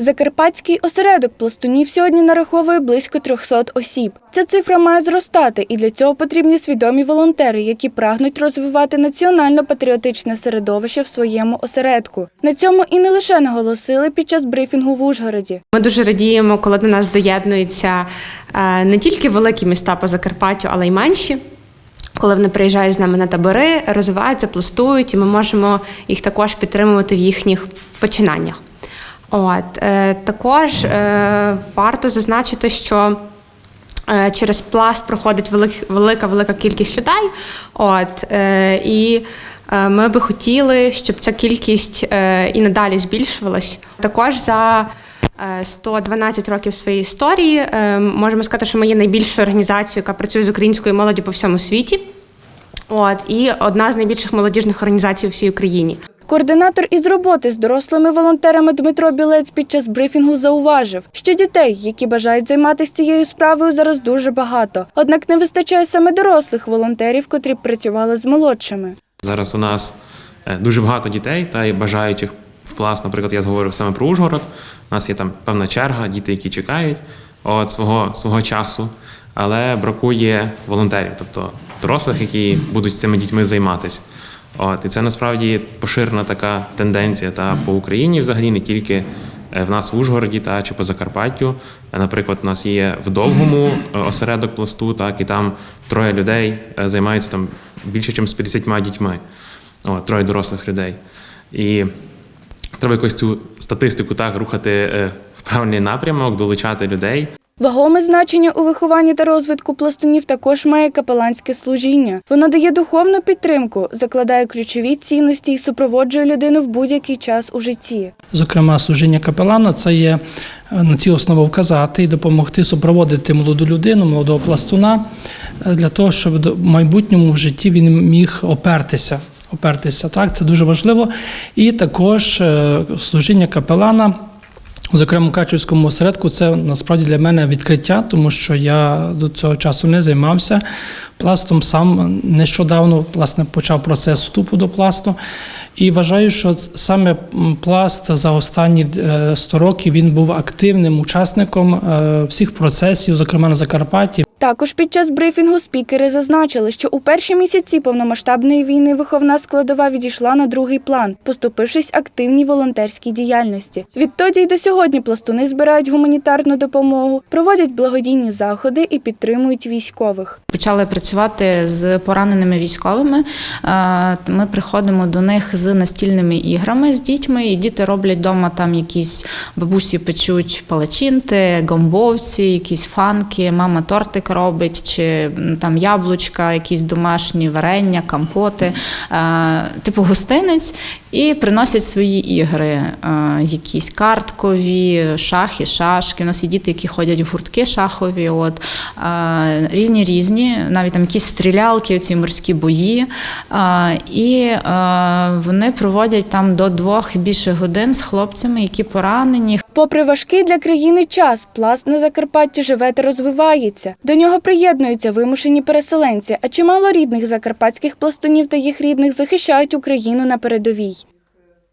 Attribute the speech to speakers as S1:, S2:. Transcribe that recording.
S1: Закарпатський осередок пластунів сьогодні нараховує близько 300 осіб. Ця цифра має зростати, і для цього потрібні свідомі волонтери, які прагнуть розвивати національно-патріотичне середовище в своєму осередку. На цьому і не лише наголосили під час брифінгу в Ужгороді.
S2: Ми дуже радіємо, коли до нас доєднуються е, не тільки великі міста по Закарпаттю, але й менші. Коли вони приїжджають з нами на табори, розвиваються, пластують, і ми можемо їх також підтримувати в їхніх починаннях. От е, також е, варто зазначити, що е, через пласт проходить велик, велика велика кількість людей. От і ми би хотіли, щоб ця кількість і надалі збільшувалась. Також за е, 112 років своєї історії можемо сказати, що ми є найбільшою організацією, яка працює з українською молоді по всьому світі. От і одна з найбільших молодіжних організацій у всій Україні.
S1: Координатор із роботи з дорослими волонтерами Дмитро Білець під час брифінгу зауважив, що дітей, які бажають займатися цією справою, зараз дуже багато. Однак не вистачає саме дорослих волонтерів, котрі б працювали з молодшими.
S3: Зараз у нас е, дуже багато дітей та й бажаючих в пласт. Наприклад, я говорив саме про Ужгород. У нас є там певна черга, діти, які чекають от свого, свого часу, але бракує волонтерів, тобто дорослих, які будуть з цими дітьми займатися. От, і це насправді поширена така тенденція та по Україні, взагалі, не тільки е, в нас в Ужгороді та чи по Закарпаттю. Наприклад, у нас є в довгому е, осередок пласту, так і там троє людей е, займаються там більше, ніж з 50 дітьми. О, троє дорослих людей. І треба якось цю статистику так рухати в правильний напрямок, долучати людей.
S1: Вагоме значення у вихованні та розвитку пластунів також має капеланське служіння. Воно дає духовну підтримку, закладає ключові цінності і супроводжує людину в будь-який час у житті.
S4: Зокрема, служіння капелана це є е, на ці основи вказати і допомогти супроводити молоду людину, молодого пластуна е, для того, щоб в майбутньому в житті він міг опертися. Опертися так, це дуже важливо. І також е, служіння капелана. Зокрема, Качівському осередку це насправді для мене відкриття, тому що я до цього часу не займався пластом. Сам нещодавно власне почав процес вступу до пласту. І вважаю, що саме пласт за останні е, 100 років він був активним учасником е, всіх процесів, зокрема на Закарпатті.
S1: Також під час брифінгу спікери зазначили, що у перші місяці повномасштабної війни виховна складова відійшла на другий план, поступившись активній волонтерській діяльності. Відтоді й до сьогодні пластуни збирають гуманітарну допомогу, проводять благодійні заходи і підтримують військових.
S5: Почали працювати з пораненими військовими. Е, Ми приходимо до них з настільними іграми з дітьми, і діти роблять вдома там якісь бабусі печуть палачинти, гомбовці, якісь фанки, мама тортик робить, чи там яблучка, якісь домашні варення, компоти, е, типу гостинець, і приносять свої ігри, е, якісь карткові, шахи, шашки. У нас є діти, які ходять в гуртки шахові. От е, різні різні, навіть там якісь стрілялки, ці морські бої. І вони проводять там до двох і більше годин з хлопцями, які поранені.
S1: Попри важкий для країни час, пласт на Закарпатті живе та розвивається. До нього приєднуються вимушені переселенці, а чимало рідних закарпатських пластунів та їх рідних захищають Україну на передовій.